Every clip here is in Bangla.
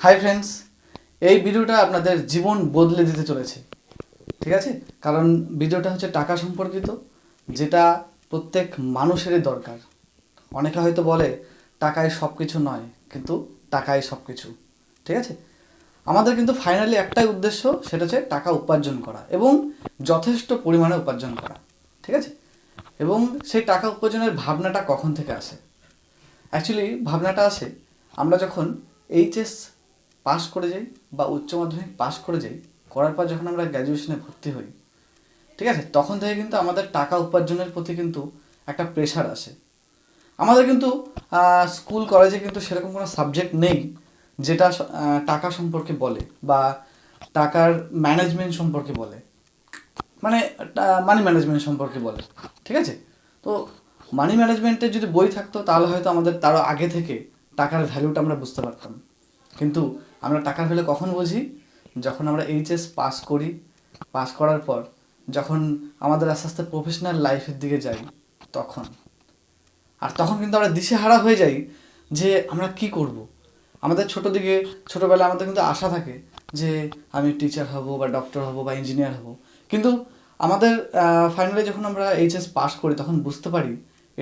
হাই ফ্রেন্ডস এই ভিডিওটা আপনাদের জীবন বদলে দিতে চলেছে। ঠিক আছে? কারণ ভিডিওটা হচ্ছে টাকা সম্পর্কিত, যেটা প্রত্যেক মানুষেরই দরকার। অনেকে হয়তো বলে টাকায় সব কিছু নয়, কিন্তু টাকায় সব কিছু ঠিক আছে? আমাদের কিন্তু ফাইনালি একটাই উদ্দেশ্য, সেটা হচ্ছে টাকা উপার্জন করা এবং যথেষ্ট পরিমাণে উপার্জন করা। ঠিক আছে? এবং সেই টাকা উপার্জনের ভাবনাটা কখন থেকে আসে? অ্যাকচুয়ালি ভাবনাটা আসে, আমরা যখন এইচএস পাস করে যাই বা উচ্চ মাধ্যমিক পাস করে যাই, করার পর যখন আমরা গ্র্যাজুয়েশনে ভর্তি হই, ঠিক আছে? তখন থেকে কিন্তু আমাদের টাকা উপার্জনের প্রতি কিন্তু একটা প্রেশার আসে। আমাদের কিন্তু স্কুল কলেজে কিন্তু সেরকম কোনো সাবজেক্ট নেই যেটা টাকা সম্পর্কে বলে বা টাকার ম্যানেজমেন্ট সম্পর্কে বলে। মানে মানি ম্যানেজমেন্ট সম্পর্কে বলে, ঠিক আছে? তো মানি ম্যানেজমেন্টের যদি বই থাকতো, তাহলে হয়তো আমাদের তারও আগে থেকে টাকার ভ্যালুটা আমরা বুঝতে পারতাম। কিন্তু আমরা টাকার ভ্যালু কখন বুঝি? যখন আমরা এইচএস পাস করি পাস করার পর, যখন আমাদের আস্তে আস্তে প্রফেশনাল লাইফের দিকে যাই, তখন। আর তখন কিন্তু আমরা দিশেহারা হয়ে যাই যে আমরা কি করব? আমাদের ছোটো দিকে, ছোটোবেলায় আমাদের কিন্তু আশা থাকে যে আমি টিচার হব বা ডক্টর হব বা ইঞ্জিনিয়ার হব। কিন্তু আমাদের ফাইনালি যখন আমরা এইচএস পাস করি, তখন বুঝতে পারি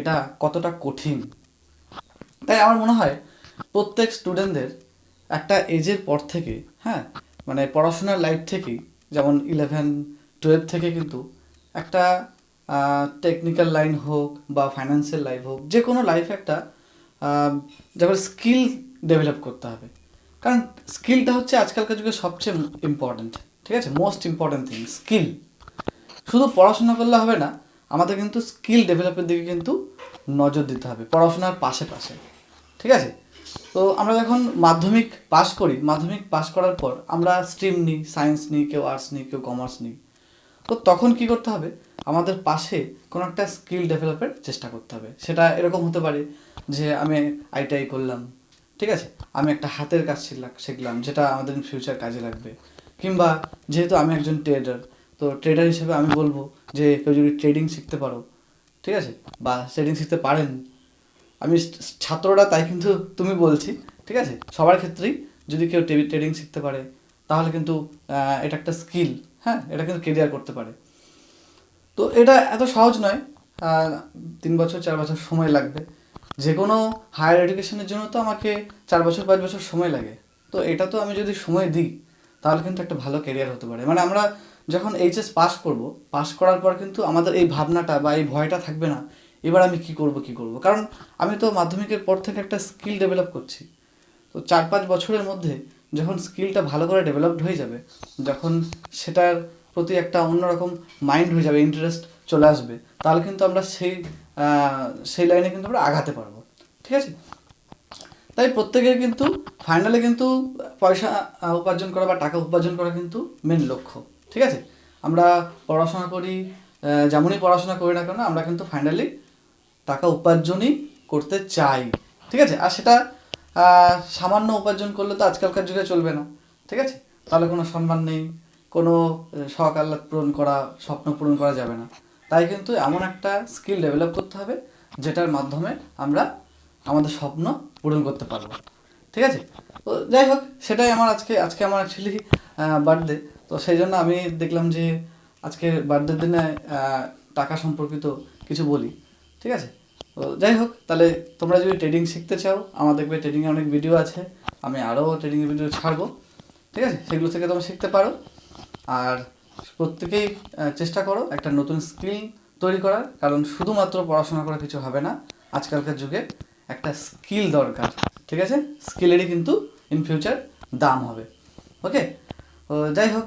এটা কতটা কঠিন। তাই আমার মনে হয় প্রত্যেক স্টুডেন্টদের একটা এজের পর থেকে হ্যাঁ মানে পড়াশোনার লাইফ থেকেই, যেমন ইলেভেন টুয়েলভ থেকে কিন্তু একটা টেকনিক্যাল লাইন হোক বা ফাইন্যান্সিয়াল লাইফ হোক যে কোনো লাইফ একটা যেমন স্কিল ডেভেলপ করতে হবে। কারণ স্কিলটা হচ্ছে আজকালকার যুগে সবচেয়ে ইম্পর্ট্যান্ট ঠিক আছে? মোস্ট ইম্পর্ট্যান্ট থিং স্কিল শুধু পড়াশোনা করলে হবে না, আমাদের কিন্তু স্কিল ডেভেলপের দিকে কিন্তু নজর দিতে হবে, পড়াশোনার পাশে পাশে ঠিক আছে? তো আমরা যখন মাধ্যমিক পাস করি, মাধ্যমিক পাস করার পর আমরা স্ট্রিম নিই সায়েন্স নিই, কেউ আর্টস নিই, কেউ কমার্স নিই। তো তখন কি করতে হবে? আমাদের পাশে কোনো একটা স্কিল ডেভেলপের চেষ্টা করতে হবে। সেটা এরকম হতে পারে যে আমি আইটিআই করলাম, ঠিক আছে? আমি একটা হাতের কাজ শিখলাম যেটা আমাদের ফিউচার কাজে লাগবে। কিংবা যেহেতু আমি একজন ট্রেডার তো ট্রেডার হিসেবে আমি বলব যে কেউ যদি ট্রেডিং শিখতে পারো, ঠিক আছে? বা ট্রেডিং শিখতে পারেন আমি ছাত্ররা তাই কিন্তু তুমি বলছি, ঠিক আছে? সবার ক্ষেত্রেই যদি কেউ ট্রেডিং শিখতে পারে, তাহলে কিন্তু এটা একটা স্কিল হ্যাঁ? এটা কিন্তু কেরিয়ার করতে পারে। তো এটা এত সহজ নয় তিন বছর, চার বছর সময় লাগবে। যে কোনো হায়ার এডুকেশনের জন্য তো আমাকে চার বছর, পাঁচ বছর সময় লাগে। তো এটা তো আমি যদি সময় দিই, তাহলে কিন্তু একটা ভালো কেরিয়ার হতে পারে। মানে আমরা যখন এইচএস পাস করব পাস করার পর কিন্তু আমাদের এই ভাবনাটা বা এই ভয়টা থাকবে না এবার আমি কি করব কি করব? কারণ আমি তো মাধ্যমিকের পর থেকে একটা স্কিল ডেভেলপ করছি। তো চার পাঁচ বছরের মধ্যে যখন স্কিলটা ভালো করে ডেভেলপড হয়ে যাবে, যখন সেটার প্রতি একটা অন্যরকম মাইন্ড হয়ে যাবে ইন্টারেস্ট চলে আসবে, তাহলে কিন্তু আমরা সেই সেই লাইনে কিন্তু আমরা আগাতে পারব। ঠিক আছে? তাই প্রত্যেকের কিন্তু ফাইনালে কিন্তু পয়সা উপার্জন করা বা টাকা উপার্জন করা কিন্তু মেন লক্ষ্য। ঠিক আছে? আমরা পড়াশোনা করি যেমনই পড়াশোনা করি না কেন, আমরা কিন্তু ফাইনালি টাকা উপার্জনই করতে চাই। ঠিক আছে? আর সেটা সামান্য উপার্জন করলে তো আজকালকার যুগে চলবে না। ঠিক আছে? তাহলে কোনো সম্মান নেই, কোনো শখ আহ্লাদ পূরণ করা, স্বপ্ন পূরণ করা যাবে না। তাই কিন্তু এমন একটা স্কিল ডেভেলপ করতে হবে, যেটার মাধ্যমে আমরা আমাদের স্বপ্ন পূরণ করতে পারব। ঠিক আছে? তো যাই হোক, সেটাই আমার আজকে আজকে আমার অ্যাকচুয়ালি বার্থডে তো সেই জন্য আমি দেখলাম যে, আজকে বার্থডের দিনে টাকা সম্পর্কিত কিছু বলি। ঠিক আছে? তো যাই হোক, তাহলে তোমরা যদি ট্রেডিং শিখতে চাও, আমার দেখবে ট্রেডিংয়ে অনেক ভিডিও আছে, আমি আরও ট্রেডিংয়ের ভিডিও ছাড়বো। ঠিক আছে? সেগুলো থেকে তোমরা শিখতে পারো। আর প্রত্যেকেই চেষ্টা করো একটা নতুন স্কিল তৈরি করার, কারণ শুধুমাত্র পড়াশোনা করে কিছু হবে না। আজকালকার যুগে একটা স্কিল দরকার, ঠিক আছে? স্কিলেরই কিন্তু ইন ফিউচার দাম হবে। ওকে যাই হোক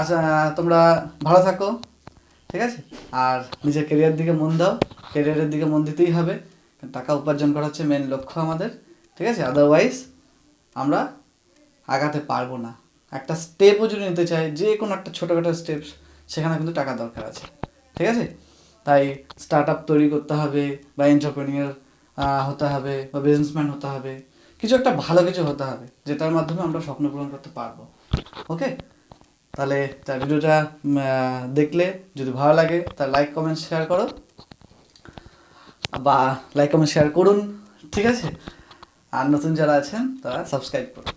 আচ্ছা তোমরা ভালো থাকো। ঠিক আছে? আর নিজের কেরিয়ার দিকে মন দাও। কেরিয়ারের দিকে মন দিতেই হবে। টাকা উপার্জন করা হচ্ছে মেন লক্ষ্য আমাদের। ঠিক আছে? আদারওয়াইজ আমরা আগাতে পারব না। একটা স্টেপও যদি নিতে চাই যে কোনো একটা ছোটোখাটো স্টেপ সেখানে কিন্তু টাকা দরকার আছে। ঠিক আছে? তাই স্টার্ট আপ তৈরি করতে হবে বা এন্টারপ্রেনিয়ার হতে হবে বা বিজনেসম্যান হতে হবে। কিছু একটা ভালো কিছু হতে হবে, যেটার মাধ্যমে আমরা স্বপ্ন পূরণ করতে পারব। ওকে তাহলে তার ভিডিওটা দেখলে যদি ভালো লাগে তার লাইক কমেন্ট শেয়ার করো। বা লাইক কমেন্ট শেয়ার করুন, ঠিক আছে? আর নতুন যারা আছেন, তারা সাবস্ক্রাইব করুন।